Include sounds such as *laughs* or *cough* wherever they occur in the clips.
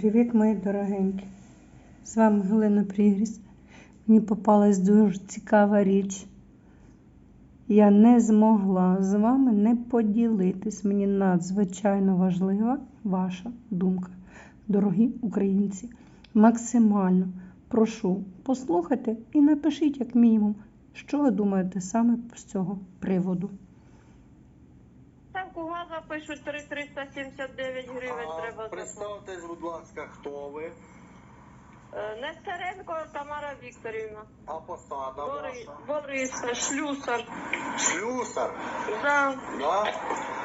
Привіт, мої дорогенькі. З вами Галина Прігріс. Мені попалась дуже цікава річ. Я не змогла з вами не поділитись. Мені надзвичайно важлива ваша думка. Дорогі українці, максимально прошу послухайте і напишіть, як мінімум, що ви думаєте саме з цього приводу. Ставку газа пишуть 3,379 гривень А, треба. Представтесь, будь ласка, хто ви, Е, Нестеренко Тамара Вікторівна. а посада Бори... ваша? Бориса, шлюсар. Слюсар, Да. да?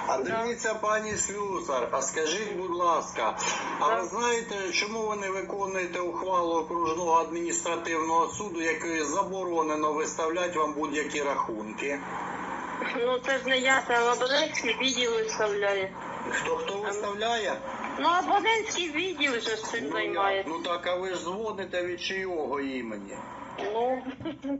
А Да. дивіться, пані Слюсар, а скажіть, будь ласка, а Да. ви знаєте, чому ви не виконуєте ухвалу окружного адміністративного суду, якою заборонено виставляти вам будь-які рахунки? Ну це ж не я, це абонентський відділ виставляє. Хто хто виставляє? Ну абонентський відділ вже ж цим Ну, займається. Ну так, а ви ж дзвоните від чийого імені? Ну, *laughs*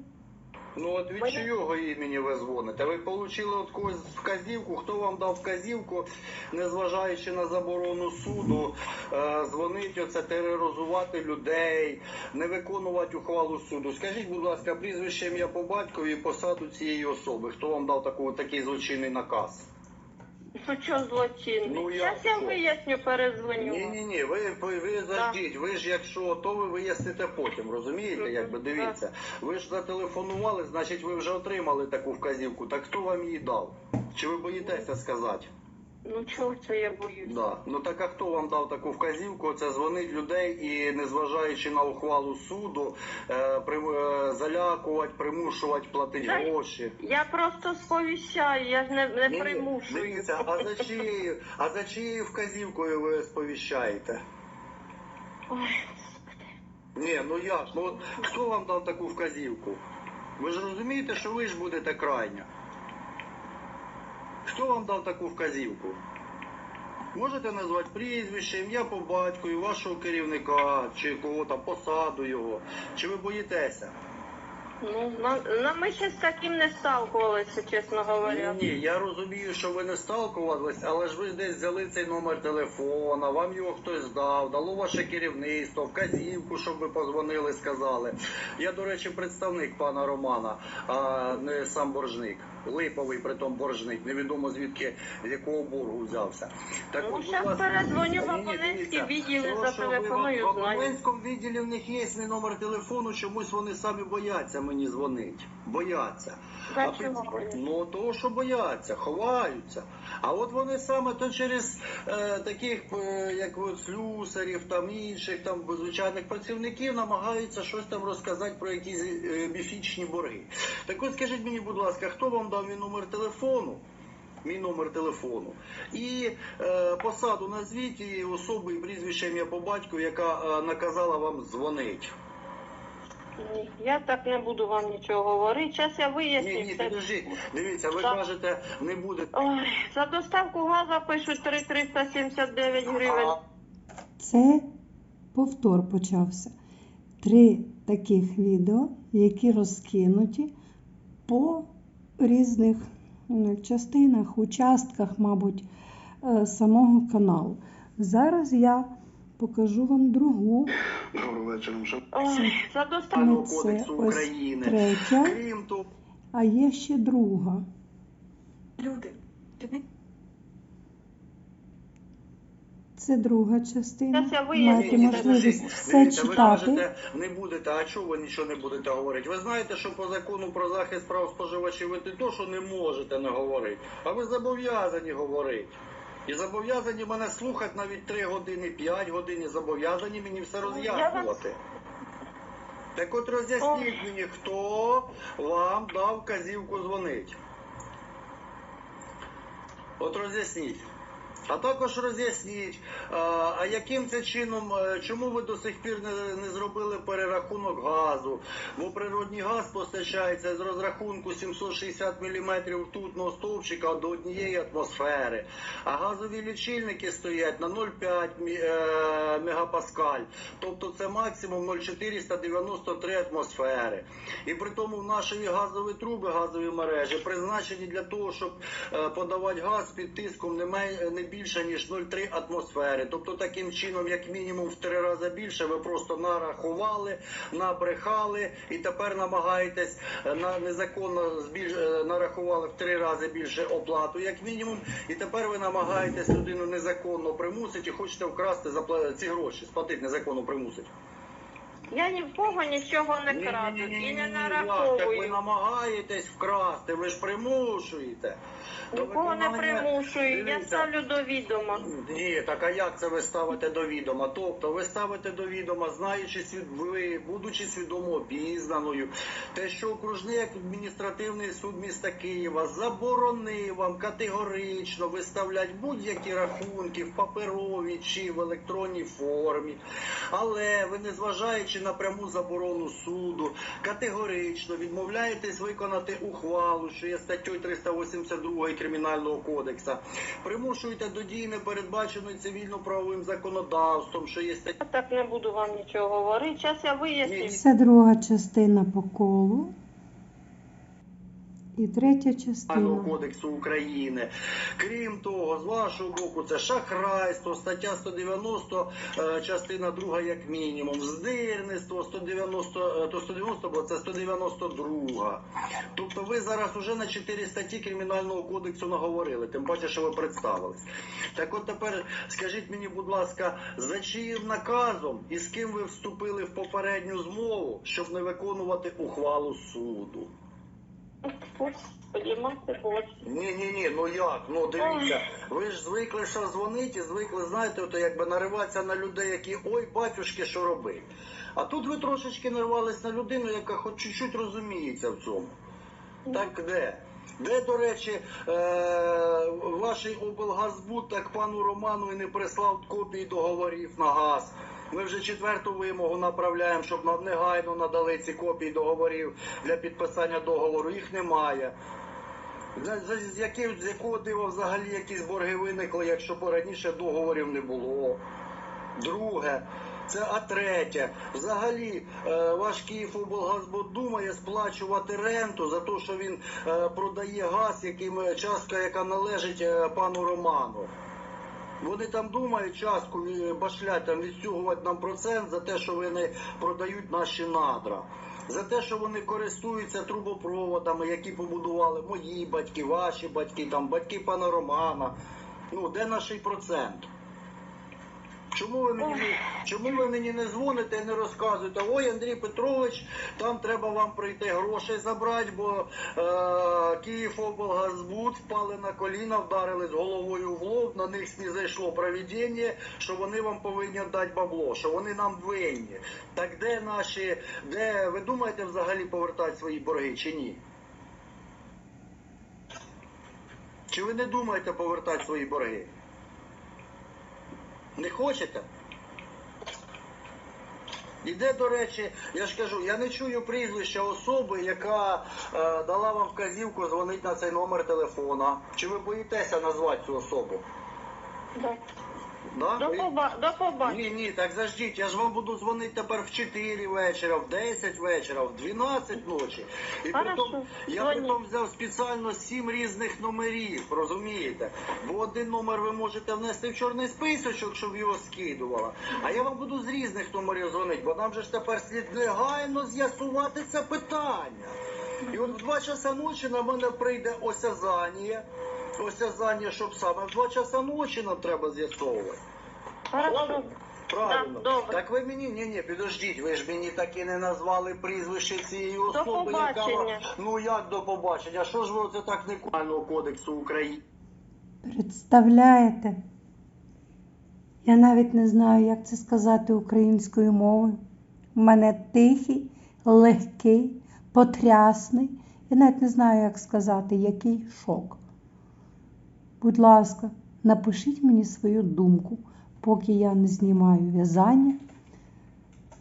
Ну от від чого імені ви дзвоните? Ви отримали от когось вказівку, хто вам дав вказівку, незважаючи на заборону суду, дзвонити дзвонить оце тероризувати людей, не виконувати ухвалу суду. Скажіть, будь ласка, прізвище ім'я по батькові і посаду цієї особи. Хто вам дав таку, такий злочинний наказ? Ну що злочинний? Ну, я Зараз я що? виясню, перезвоню. Ні, ні, ні, ви, ви, ви заждіть, ви ж якщо, то ви виясните потім, розумієте? Якби дивіться. Ви ж зателефонували, значить ви вже отримали таку вказівку. Так хто вам її дав? Чи ви боїтеся сказати? Ну чого це я боюсь? Да. Ну так а хто вам дав таку вказівку? Це дзвонить людей і, незважаючи на ухвалу суду, е, при, е, залякувати, примушувати платити Дай- гроші. Я просто сповіщаю, я ж не, не Ні-ні, примушую. Дивіться, а за чиєю, а за чиєю вказівкою ви сповіщаєте? Ой, Ні, ну як? Ну от хто вам дав таку вказівку? Ви ж розумієте, що ви ж будете крайня. Хто вам дав таку вказівку? Можете назвати прізвище, ім'я по батькові, вашого керівника, чи кого там, посаду його. Чи ви боїтеся? Ну, на, на, ми ще з таким не сталкувалися, чесно говоря. Ні, я розумію, що ви не сталкувались, але ж ви десь взяли цей номер телефона, вам його хтось дав, дало ваше керівництво, вказівку, щоб ви позвонили, сказали. Я, до речі, представник пана Романа, а не сам боржник. Липовий, притом боржник. Невідомо звідки з якого боргу взявся. Так Ну, от, будь щас ласка, передзвоню в ні, ні, абонентський дивіться, відділ і що ви зателефоную, В знаю. відділі в них є свій номер телефону, чомусь вони самі бояться мені дзвонити. Бояться. А чого? Ну того, що бояться, ховаються. А от вони саме то через е, таких, е, як от слюсарів, там інших там звичайних працівників намагаються щось там розказати про якісь е, міфічні борги. Так от скажіть мені, будь ласка, хто вам дав мій номер телефону? Мій номер телефону. І е, посаду назвіть і особу і прізвище ім'я по батьку, яка е, наказала вам дзвонити. Ні, Я так не буду вам нічого говорити. Зараз я виясню. Ні, ні, все. підождіть. Дивіться, ви Так. кажете, не буде. Ой, за доставку газа пишуть 3,379 гривень. Це повтор почався. Три таких відео, які розкинуті по різних частинах, участках, мабуть, е, самого каналу. Зараз я покажу вам другу. Доброго вечора. за Ну, доставку. Кодексу України. третя, Крім того, а є ще друга. Люди, ти не Це друга частина. Я. Маєте ні, можливість все дивіться, ви читати. кажете, не будете, а чого ви нічого не будете говорити? Ви знаєте, що по закону про захист прав споживачів ви не то, що не можете не говорити, а ви зобов'язані говорити. І зобов'язані мене слухати навіть 3 години, 5 годин, і зобов'язані мені все роз'яснювати. Так от роз'ясніть мені, хто вам дав вказівку дзвонити. От роз'ясніть. А також роз'ясніть, а, яким це чином, е, чому ви до сих пір не, не зробили перерахунок газу? Бо природний газ постачається з розрахунку 760 мм ртутного стовпчика до однієї атмосфери. А газові лічильники стоять на 0,5 е, мегапаскаль. Тобто це максимум 0,493 атмосфери. І при тому наші газові труби, газові мережі призначені для того, щоб е, подавати газ під тиском не, не більше, ніж 0,3 атмосфери. Тобто таким чином, як мінімум в три рази більше, ви просто нарахували, набрехали і тепер намагаєтесь е, на незаконно збільш... е, нарахували в три рази більше оплату, як мінімум, і тепер ви намагаєтесь людину незаконно примусити і хочете вкрасти ці гроші, сплатити незаконно примусити. Я ні в кого нічого не краду і не Ні-ні-ні-ні-ні, ви намагаєтесь вкрасти, ви ж примушуєте. Нікого не примушую, я ставлю до відома. Ні, так а як це ви ставите до відома? Тобто ви ставите до відома, знаючи ви, будучи свідомо обізнаною, те, що окружний адміністративний суд міста Києва заборонив вам категорично виставляти будь-які рахунки в паперовій чи в електронній формі. Але ви, незважаючи на пряму заборону суду, категорично відмовляєтесь виконати ухвалу, що є статтю 382 Кримінального кодексу, примушуєте до дії непередбаченої цивільно-правовим законодавством, що є стаття. Я так не буду вам нічого говорити. Зараз я виясню. Це друга частина по колу. І третя частина. Кодексу України. Крім того, з вашого боку, це шахрайство, стаття 190, е, частина 2 як мінімум, здирництво 190, е, то 190, бо це 192. Тобто ви зараз уже на 4 статті Кримінального кодексу наговорили, тим паче, що ви представились. Так от тепер скажіть мені, будь ласка, за чиїм наказом і з ким ви вступили в попередню змову, щоб не виконувати ухвалу суду? Господи. Ні, ні, ні, ну як? Ну дивіться, ви ж звикли що дзвонити, звикли, знаєте, ото якби нариватися на людей, які ой, батюшки, що робить. А тут ви трошечки нарвались на людину, яка хоч чуть-чуть розуміється в цьому. Так де? Де, до речі, е, ваш облгазбуд так пану Роману і не прислав копії договорів на газ. Ми вже четверту вимогу направляємо, щоб нам негайно надали ці копії договорів для підписання договору. Їх немає. З, яких, з якого дива взагалі якісь борги виникли, якщо раніше договорів не було? Друге, це а третє. Взагалі, е, ваш Київоблгазбуд думає сплачувати ренту за те, що він е, продає газ, яким е, частка, яка належить пану Роману. Вони там думають частку башлять, там відстюгувати нам процент за те, що вони продають наші надра. За те, що вони користуються трубопроводами, які побудували мої батьки, ваші батьки, там батьки пана Романа. Ну, де наш процент? Чому ви мені не, чому ви мені не дзвоните і не розказуєте? Ой, Андрій Петрович, там треба вам прийти грошей забрати, бо е, Київоблгазбуд впали на коліна, вдарились головою в лоб, на них зайшло провідіння, що вони вам повинні дати бабло, що вони нам винні. Так де наші, де ви думаєте взагалі повертати свої борги чи ні? Чи ви не думаєте повертати свої борги? Хочете? Іде, до речі, я ж кажу, я не чую прізвища особи, яка е, дала вам вказівку дзвонити на цей номер телефона. Чи ви боїтеся назвати цю особу? Да. Да? До, поба... до побачення. Ні, ні, так заждіть, я ж вам буду дзвонити тепер в 4 вечора, в 10 вечора, в 12 ночі. І Хорошо, притом, я дзвоніть. притом взяв спеціально 7 різних номерів, розумієте? Бо один номер ви можете внести в чорний списочок, щоб його скидувала. А я вам буду з різних номерів дзвонити, бо нам же ж тепер слід негайно з'ясувати це питання. І от в 2 часа ночі на мене прийде осязання. Осязання, щоб саме в 2 часа ночі нам треба з'ясовувати. Хорошо. Правильно. Да, добре. Так ви мені, ні, ні, підождіть, ви ж мені так і не назвали прізвище цієї особи, яка побачення. вам- ну як до побачення? Що ж ви оце так не Кримінального кодексу України? Представляєте? Я навіть не знаю, як це сказати українською мовою. У мене тихий, легкий, потрясний. Я навіть не знаю, як сказати, який шок. Будь ласка, напишіть мені свою думку, поки я не знімаю в'язання.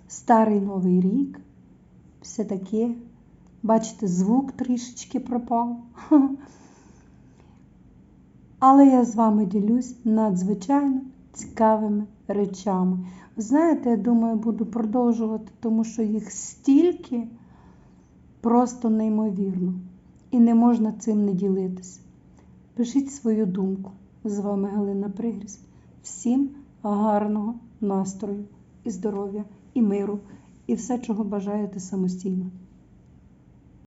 Старий новий рік, все таке. Бачите, звук трішечки пропав. *laughs* Але я з вами ділюсь надзвичайно цікавими речами. Ви знаєте, я думаю, буду продовжувати, тому що їх стільки просто неймовірно. І не можна цим не ділитися. Пишіть свою думку. З вами Галина Пригріс. Всім гарного настрою і здоров'я, і миру, і все, чого бажаєте самостійно.